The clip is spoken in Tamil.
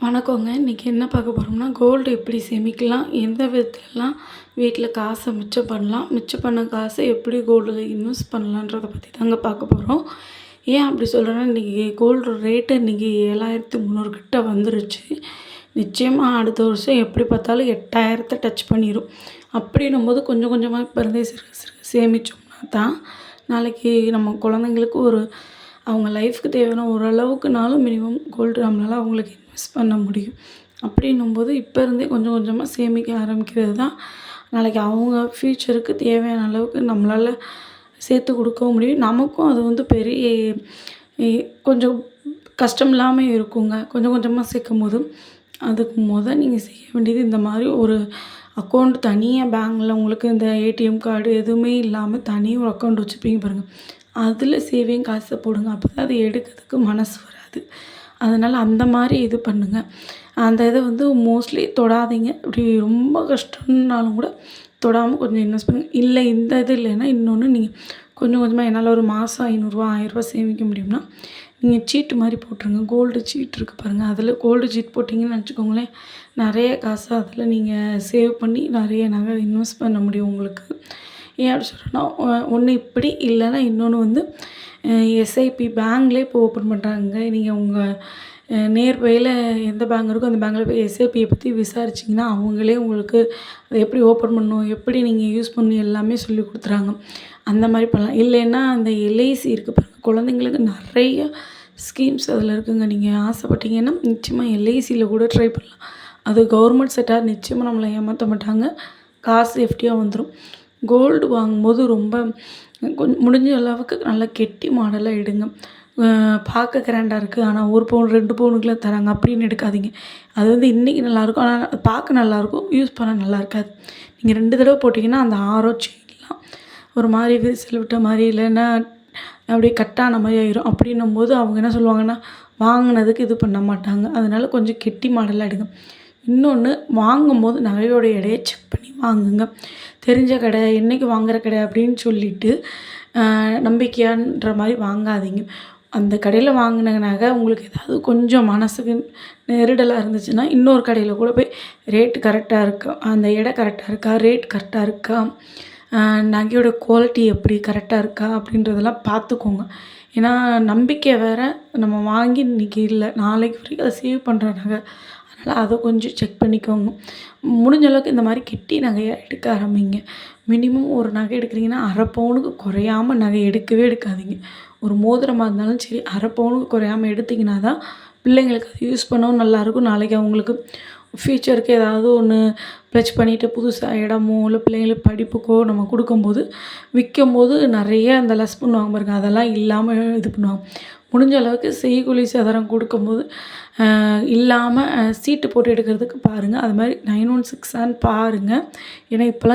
வணக்கங்க. இன்றைக்கி என்ன பார்க்க போகிறோம்னா கோல்டு எப்படி சேமிக்கலாம் எந்த விதத்துலலாம் வீட்டில் காசை மிச்சம் பண்ணலாம் மிச்சம் பண்ண காசை எப்படி கோல்டில் இன்வெஸ்ட் பண்ணலான்றதை பற்றி தாங்க பார்க்க போகிறோம் ஏன் அப்படி சொல்கிறேன்னா இன்றைக்கி கோல்டு ரேட்டு இன்றைக்கி ஏழாயிரத்து முந்நூறு கிட்ட வந்துருச்சு. நிச்சயமாக அடுத்த வருஷம் எப்படி பார்த்தாலும் எட்டாயிரத்தை டச் பண்ணிடும் அப்படின்னும் போது கொஞ்சம் கொஞ்சமாக இப்போ இருந்தே சிறு சிறு சேமித்தோம்னா தான் நாளைக்கு நம்ம குழந்தைங்களுக்கு ஒரு அவங்க லைஃப்க்கு தேவையான ஓரளவுக்குனாலும் மினிமம் கோல்டு நம்மளால் அவங்களுக்கு இன்வெஸ்ட் பண்ண முடியும். அப்படின்னும்போது இப்போ இருந்தே கொஞ்சம் கொஞ்சமாக சேமிக்க ஆரம்பிக்கிறது தான் நாளைக்கு அவங்க ஃப்யூச்சருக்கு தேவையான அளவுக்கு நம்மளால் சேர்த்து கொடுக்கவும் முடியும். நமக்கும் அது வந்து பெரிய கொஞ்சம் கஷ்டம் இல்லாமல் இருக்குங்க. கொஞ்சம் கொஞ்சமாக சேர்க்கும் போது அதுக்கு முதல் நீங்கள் செய்ய வேண்டியது இந்த மாதிரி ஒரு அக்கௌண்ட் தனியாக பேங்கில் உங்களுக்கு இந்த ஏடிஎம் கார்டு எதுவுமே இல்லாமல் தனி ஒரு அக்கௌண்ட் வச்சுருப்பீங்க பாருங்கள் அதில் சேவிங் காசை போடுங்க. அப்போ தான் அதை எடுக்கிறதுக்கு மனசு வராது. அதனால் அந்த மாதிரி இது பண்ணுங்கள் அந்த இதை வந்து மோஸ்ட்லி தொடாதீங்க. இப்படி ரொம்ப கஷ்டம்னாலும் கூட தொடாமல் கொஞ்சம் இன்வெஸ்ட் பண்ணுங்கள் இல்லை இந்த இது இல்லைன்னா இன்னொன்று நீங்கள் கொஞ்சம் கொஞ்சமாக என்னால் ஒரு மாதம் ஐநூறுரூவா ஆயிரரூவா சேமிக்க முடியும்னா நீங்கள் சீட்டு மாதிரி போட்டுருங்க. கோல்டு சீட் இருக்குது பாருங்கள் அதில் கோல்டு சீட் போட்டிங்கன்னு வச்சுக்கோங்களேன் நிறைய காசு அதில் நீங்கள் சேவ் பண்ணி நிறைய நகை இன்வெஸ்ட் பண்ண முடியும் உங்களுக்கு. ஏன் அப்படி சொல்கிறேன்னா ஒன்று இப்படி இல்லைன்னா இன்னொன்று வந்து எஸ்ஐபி பேங்க்லேயே இப்போ ஓப்பன் பண்ணுறாங்க நீங்கள் உங்கள் நியர்பையில் எந்த பேங்க் இருக்கோ அந்த பேங்க்கில் போய் எஸ்ஐபியை பற்றி விசாரிச்சிங்கன்னா அவங்களே உங்களுக்கு அதை எப்படி ஓப்பன் பண்ணணும் எப்படி நீங்கள் யூஸ் பண்ணணும் எல்லாமே சொல்லி கொடுத்துறாங்க. அந்த மாதிரி பண்ணலாம். இல்லைன்னா அந்த எல்ஐசி இருக்குது பாருங்கள் குழந்தைங்களுக்கு நிறைய ஸ்கீம்ஸ் அதில் இருக்குங்க. நீங்கள் ஆசைப்பட்டீங்கன்னா நிச்சயமாக எல்ஐசியில் கூட ட்ரை பண்ணலாம். அது கவர்மெண்ட் செட்டாக நிச்சயமாக நம்மளை ஏமாற்ற மாட்டாங்க. காசு சேஃப்டியாக வந்துடும் கோல்டு வாங்கும்போது ரொம்ப கொஞ்சம் முடிஞ்ச அளவுக்கு நல்லா கெட்டி மாடலாக எடுங்க. பார்க்க கிராண்டாக இருக்குது ஆனால் ஒரு பவுன் ரெண்டு பவுனுக்குலாம் தராங்க. அப்படின்னு எடுக்காதீங்க. அது வந்து இன்றைக்கி நல்லாயிருக்கும் ஆனால் பார்க்க நல்லாயிருக்கும் யூஸ் பண்ண நல்லா இருக்காது நீங்கள் ரெண்டு தடவை போட்டிங்கன்னா அந்த ஆரோ செய்யலாம் ஒரு மாதிரி விசில் விட்ட மாதிரி இல்லைன்னா அப்படியே கட்டான மாதிரி ஆயிரும். அப்படின்னும் போது அவங்க என்ன சொல்லுவாங்கன்னா வாங்கினதுக்கு இது பண்ண மாட்டாங்க. அதனால் கொஞ்சம் கெட்டி மாடலாக எடுங்க. இன்னொன்று வாங்கும்போது நகையோட எடையை செக் பண்ணி வாங்குங்க. தெரிஞ்ச கடை என்றைக்கு வாங்குகிற கடை அப்படின்னு சொல்லிட்டு நம்பிக்கையான்ற மாதிரி வாங்காதீங்க. அந்த கடையில் வாங்கின உங்களுக்கு ஏதாவது கொஞ்சம் மனசுக்கு நெருடலாக இருந்துச்சுன்னா இன்னொரு கடையில் கூட போய் ரேட்டு கரெக்டாக இருக்கா அந்த இடம் கரெக்டாக இருக்கா ரேட் கரெக்டாக இருக்கா நகையோட குவாலிட்டி எப்படி கரெக்டாக இருக்கா அப்படின்றதெல்லாம் பார்த்துக்கோங்க. ஏன்னா நம்பிக்கை வேறு நம்ம வாங்கி இன்றைக்கி இல்லை நாளைக்கு வரைக்கும் அதை சேவ் பண்ணுற நகை. அதனால் அதை கொஞ்சம் செக் பண்ணிக்கோங்க. முடிஞ்ச அளவுக்கு இந்த மாதிரி கெட்டி நகையை எடுக்க ஆரம்பிங்க. மினிமம் ஒரு நகை எடுக்கிறீங்கன்னா அரை பவுனுக்கு குறையாமல் நகை எடுக்கவே எடுக்காதீங்க. ஒரு மோதிரமாக இருந்தாலும் சரி அரை பவுனுக்கு குறையாமல் எடுத்திங்கன்னா தான் பிள்ளைங்களுக்கு அது யூஸ் பண்ணவும் நல்லாயிருக்கும் நாளைக்கு அவங்களுக்கு ஃப்யூச்சருக்கு ஏதாவது ஒன்று ப்ளச் பண்ணிவிட்டு புதுசாக இடமோ இல்லை பிள்ளைங்களுக்கு படிப்புக்கோ நம்ம கொடுக்கும்போது விற்கும்போது நிறைய அந்த லெஸ் பண்ணுவாங்க பாருங்க. அதெல்லாம் இல்லாமல் இது பண்ணுவாங்க. முடிஞ்ச அளவுக்கு செய்கூலி சேதாரம் கொடுக்கும்போது இல்லாமல் சீட்டு போட்டு எடுக்கிறதுக்கு பாருங்கள் அது மாதிரி நைன் ஒன் சிக்ஸான்னு பாருங்கள் ஏன்னா இப்போல்லாம்